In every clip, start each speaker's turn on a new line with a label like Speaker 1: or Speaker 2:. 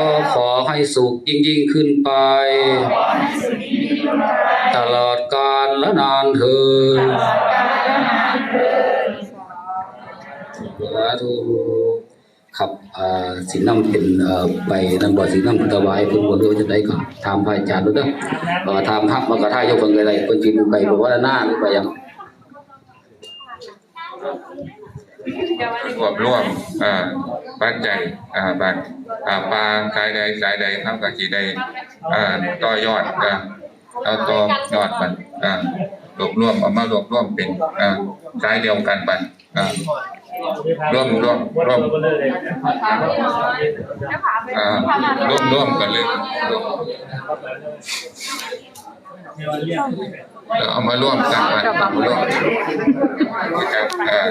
Speaker 1: ก็ขอให้สุขยิ่งยิ่งขึ้นไป ตลอดกาลและนานเถิดสาธุครับอ่าสินำเป็นเอ่อไปนำบ่สินำถวายเพิ่นบ่รู้จะได้ก็ถามพระอาจารย์ดูเด้อเอ่อถามพระมกทายกเพิ่นอะไรเพิ่นสิดูไปบ่ว่าหน้าหรือไปหยัง
Speaker 2: รวบรวมอ่าปัจจัยอ่าบัตรอ่าปลากายใดสายใดเท่ากับจีใดอ่าต่อยอดอ่าเอาต่อยอดบัตรอ่ารวบรวมเอามารวบรวมเป็นอ่าสายเดียวกันบัตรอ่าร่วมร่วมร่วมร่วมร่วมกันเลย เอามาร่วมกันมาร่วมนะครับเออ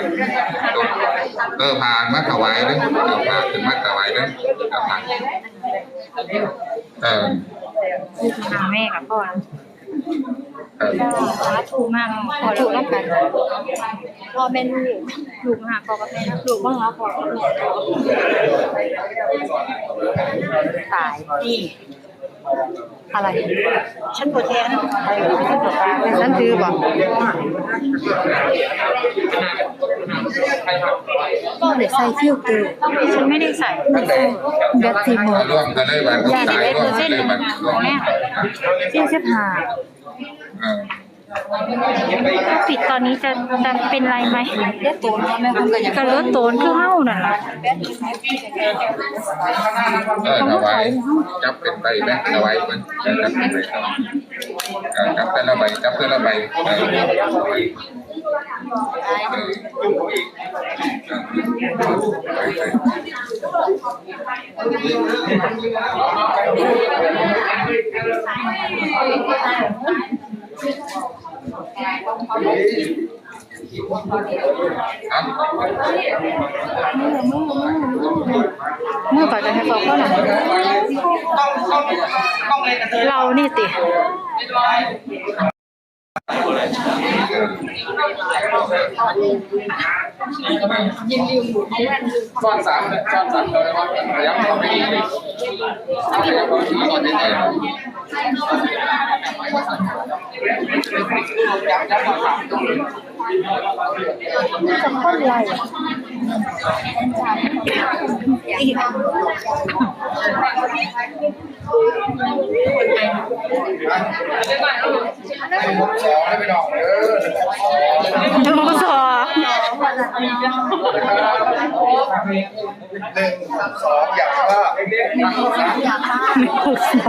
Speaker 2: เออผ่านมาถวายเลยเอาผ่านถึงมาถวายเลยเอาผ่านเออ
Speaker 3: แม่กับพ่อสาธุมากพอลูกต้องกันพ่อแม่ลูกลูกหาพ่อกับแม่ลูกบ้างแล้วพ่อกับลูกตายนี่ อะไร ฉันปวดแทนฉันถือบอกก็เดี๋ยวใส่ฟิวเตอร์ฉันไม่ได้ใส่ไม่ใส่แบตสี่โมง
Speaker 2: เอาร่วมกันเลยบัตร
Speaker 3: ยา
Speaker 2: สา
Speaker 3: เด็
Speaker 2: ย
Speaker 3: ก
Speaker 2: ร่ว
Speaker 3: เปอ
Speaker 2: ม
Speaker 3: ร์
Speaker 2: กั
Speaker 3: เซ็
Speaker 2: น
Speaker 3: นต์
Speaker 2: เลยบัตร
Speaker 3: ของแม่ที่สิบห้า
Speaker 2: เออ
Speaker 3: ปิดตอนนี้จะจะเป็นไรไหมก็ยังก็เลือโตนคือเฮานั่นล่ะ
Speaker 2: เออถวายจับเป็นใบแบงค์ถวายมันจับเป็นใบจับแต่ละใบจับแต่ละใบเออ
Speaker 3: มื่อก่อนจะให้เขาเข้าหลังเรานี่ติ
Speaker 2: ก้อนสามก้อนสามเลยว่าย้ำเข้าไปอีก
Speaker 3: จะคนไรอีก
Speaker 2: สองให้ไปดอ กเออ
Speaker 3: ดูสอ
Speaker 2: หนึ่งสองอย่างว่า
Speaker 3: ดูสอ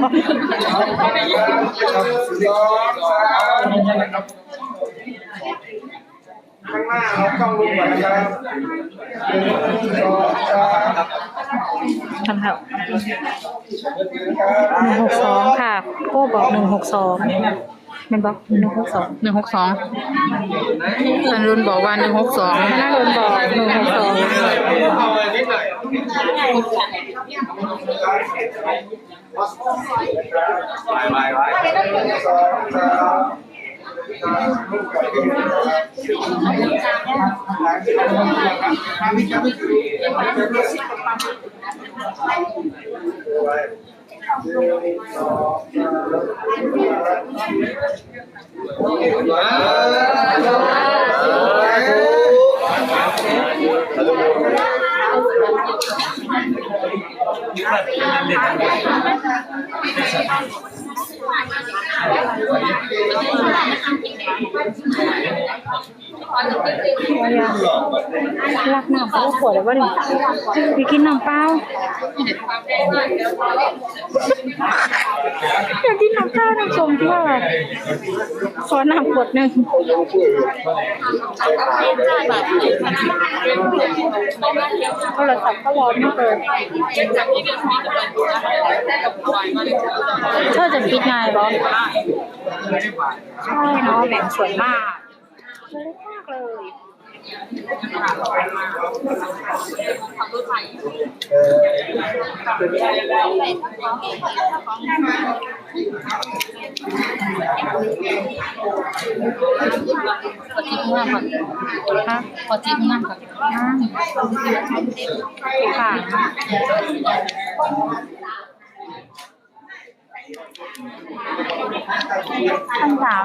Speaker 2: ข้างหน้าเราต้องรู้ก่อนนะครับหนึ่งสองสาม
Speaker 3: ทำเถอะหนึ่งหกสองค่ะโก้บอกหนึ่งหกสอง มันบอกหนึ่งหกสอง
Speaker 4: หนึ่งหกสองสันรุนบอกว่าหนึ่งหกสอง
Speaker 3: คณะโดนบอกหนึ่งหกสอง
Speaker 2: เอาเลยนิดหน่อยไปไรั
Speaker 3: กน้ำเขาขวดเลยว่าหนึ่งไปกินน้ำเปล่าอยากกินน้ำเปล่าน้ำส้มทั่วขอน้ำขวดหนึ่งโทรศัพท์ก็ร้อนมากเลยเธอจะคิดไงบอใช่เนาะแบ่งสวยมากสวยมาก เลย
Speaker 4: ขอจิ้มน้ำก่อน
Speaker 3: ค่ะ
Speaker 4: ขอจิ้มน้ำก่อน
Speaker 3: ค่ะ คำถาม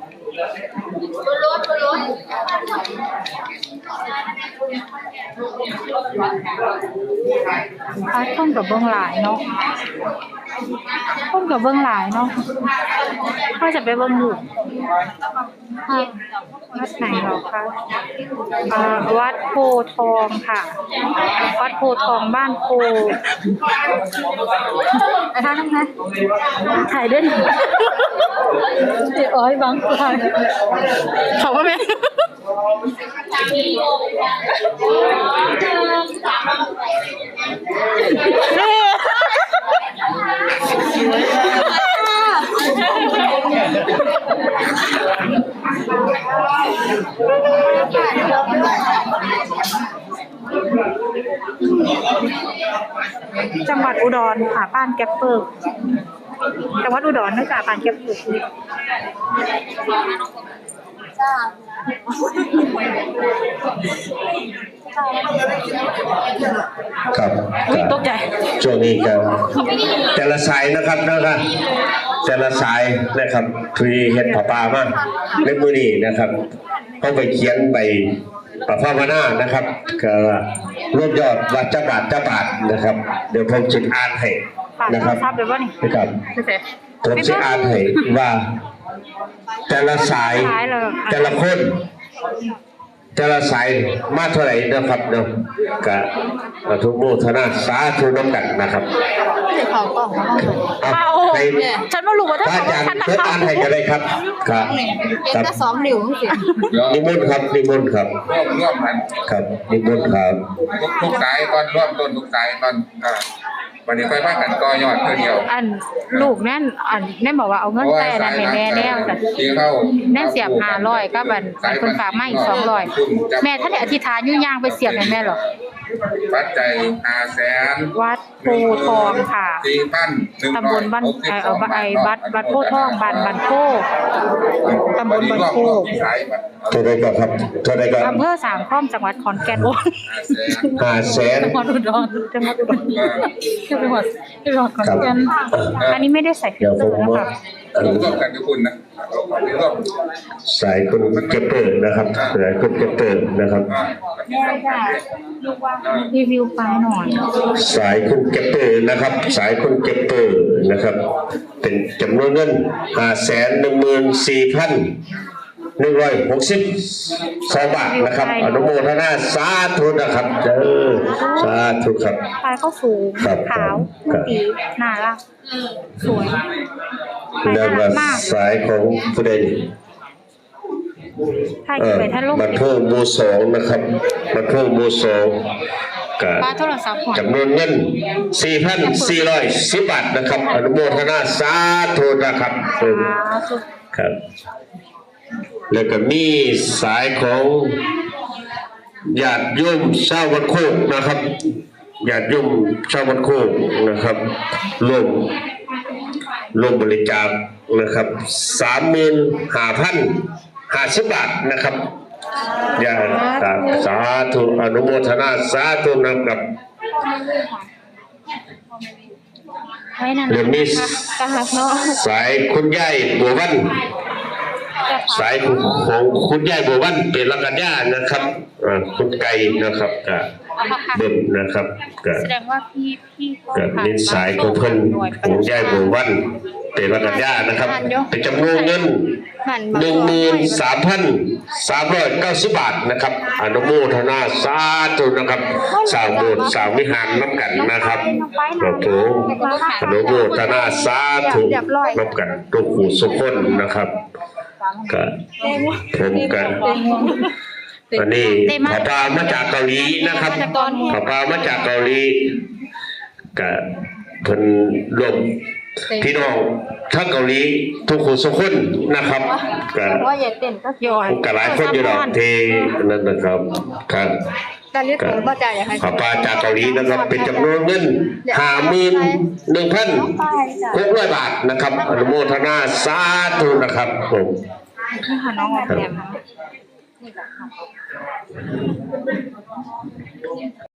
Speaker 3: อะคนกับเบื้องหลายเนาะคนกับเบื้องหลายเนาะก็จะไปเบื้องอยู่ค่ะวัดไหนเหรอคะอ่าวัดโพธิ์ทองค่ะ วัดโพธิ์ทองบ้านโพไอ้ท่านนะถ่ายด้วย หน่อยเจ๊อ้อยบางคน
Speaker 4: เขาว่าแม่
Speaker 3: จังหวัดอุดรค่ะบ้านแก๊ปเปอร์ จังหวัดอุดรเนื่องจากบ้านแกปเปอร์
Speaker 5: ครับ
Speaker 3: อุ๊ยตกใจ
Speaker 5: ช่วงนี้ก็แต่ละสายนะครับนะครับ แต่ละสายนะครับที่เฮ็ดผ้าป่ามาในมือนี้นะครับเขาไปเขียนใบประภาวนานะครับก็รวบยอดวัดจ้าบาทเจ้าบาทนะครับ เดี๋ยวผมจะอ่านให้ นะ
Speaker 3: โท
Speaker 5: ครั
Speaker 3: ร
Speaker 5: บ
Speaker 3: ศัพท์เดี๋ยวว่านี่
Speaker 5: นะครับ
Speaker 3: ไม่เสร็จ
Speaker 5: ผมจะอ่านให้ว่า แต่ละสาย
Speaker 3: สายเลย
Speaker 5: แต่ละคนแต่ละสายมาเท่าไหร่นะครับเนาะกะทุกโมทนาสาธุน้ำกันนะครับ
Speaker 4: เขากล่องเขาห้องส่ง
Speaker 5: เอา
Speaker 3: เอา
Speaker 5: ให้
Speaker 3: ฉันไม่รู้ว่า
Speaker 5: พ
Speaker 3: ถ้า
Speaker 5: ระอาจารย์
Speaker 3: ฉันนะ
Speaker 5: เพื่อ
Speaker 3: คะ
Speaker 5: อ่านให้กันเลยครับครับ
Speaker 4: เห็น
Speaker 5: ครับ
Speaker 4: แต่สองนิ้วมั้งสิ
Speaker 2: เดี๋ยว
Speaker 5: นิมนต์ครับนิมนต์ครับ
Speaker 2: ร่วมร่วมกัน
Speaker 5: ครับนิมนต์ครับ
Speaker 2: ทุกทุกสายก่อนร่วมต้นทุกสายก่อนอ่า วันนี้ค่อยว่ากันต่อยอดเพื่อเดียว
Speaker 3: อันลูกแน่นอันแน่นบอกว่าเอาเงินแต่นะให้แม่แน่แต่
Speaker 2: ที่เข้า
Speaker 3: แน่นเสียบห้าร้อยก็บันอันคนฝากมาอีกสองร้อยแม่ท่านได้อธิษฐานยุ่งยางไปเสียบให้แม่หรอ
Speaker 2: ปัจจัยห้าแสน
Speaker 3: วัดโพธิ์ทองค่ะ
Speaker 2: สี่พันหนึ่ง
Speaker 3: ตำบลบ้านเอ่อเอาไอ้วัดวัดโพธิ์ทองบ้านบ้านโพธิ์ตำบลบ้านโพธิ์
Speaker 2: สายบัตร
Speaker 5: เท่าไรก็ครับเท่าไรก็
Speaker 3: อำเภอสามข้อมจังหวัดขอนแก่นโอ้ย
Speaker 2: ห้าแสน
Speaker 5: ห้าแสน
Speaker 3: จังหวัดอุดรจังหวัดอุดรจังหวัดจังหวัดขอนแก่นอันนี้ไม่ได้ใส่ฟิล
Speaker 5: เดี๋ยว
Speaker 3: เต
Speaker 5: ผ
Speaker 3: อ
Speaker 5: ม
Speaker 3: ร์นะคะ
Speaker 5: อัน
Speaker 2: ร่วมกันกับคุณนะร่วม
Speaker 5: สายคุณเก็บเปิดนะครับ สายคุณเก็บเปิดนะครับ
Speaker 3: รีวิวไปหน่อย
Speaker 5: สายคุณเก็บเปิดนะครับ สายคุณเก็บเปิดนะครับ เป็นจำนวนเงินห้าแสนหนึ่งหมื่นสี่พันหนึ่งร้อยหกสิบสองบาทนะครับ อนุโมทนาสาธุนะครับเด้อสาธุครับ
Speaker 3: ปลายก็สูง
Speaker 5: ครับ
Speaker 3: ขาว
Speaker 5: ครับ
Speaker 3: ตีน่ารักสวยไป
Speaker 5: เรื่อ
Speaker 3: น่างรั
Speaker 5: ว่าก
Speaker 3: มาก
Speaker 5: สายของผู้ใดนี่
Speaker 3: ถ้า
Speaker 5: เอ
Speaker 3: จะ
Speaker 5: อ
Speaker 3: ไปท่านลง
Speaker 5: บันเทิงหมูสองนะครับบันเทิงหมูสองกับ
Speaker 3: ปลาโทรศัพท์หอย
Speaker 5: จำนวนเงิน 4,410 บาทนะครับ อนุโมทนาสาธุนะครับเออ
Speaker 3: ปลาสุด
Speaker 5: ครับ แล้วก็มีสายของญาติโยมชาววัดโคกนะครับญาติโยมชาววัดโคกนะครับร่วม ร่วมบริจาคนะครับสามหมื่นห้าพันห้าสิบบาทนะครับอย่าครับสาธุอนุโมทนาสาธุนะครับ
Speaker 3: ไว้นั่น
Speaker 5: เรื่องนี้
Speaker 3: กะหักเนาะ
Speaker 5: สายคุณยายบัววันสายของคุณยายบัววันเป็นลักกันย่านะครับอ่าคุณไก่นะครับกับ
Speaker 3: เอามาค่ะ
Speaker 5: เบิ่มนะครับกับ
Speaker 3: แสดงว่าพี่พี่
Speaker 5: กับเน้นสายของเพิ่นของยายบัววันเป็นลักกันย่านะครับ เป็นจำนวนเงิน
Speaker 3: หันมา
Speaker 5: หนึ่งหมื่นสามพันสามร้อยเก้าสิบบาทนะครับอนุโมทนาสาธุนะครับสร้างโบสถ์สร้างวิหารน้ำกันนะครับครับผมอนุโมทนาสาธุน้ำกันทุกผู้สุขคนนะครับก็ผมก็ อันนี้ขอพามาจากเกาหลีนะครับขอพามาจากเกาหลีก็เพิ่นร่วมพี่น้องทั้งเกาหลีทุกคนสุขคนนะครับก็
Speaker 4: ว่าอย่าเต้นก็
Speaker 3: ย่อย
Speaker 5: ก็หลายคนอยู่ดอกที่นั่นนะครับครับ
Speaker 4: ตอนนี้ผมก็ใจอยากให้
Speaker 5: ขอพาจากเกาหลีนะครับเป็นจำนวนเงินห้าหมื่นหนึ่งพันหกร้อยบาทนะครับอนุโมทนาสาธุนะครับผม
Speaker 3: นี่ค่ะน้องออ นี่แหละค่ะ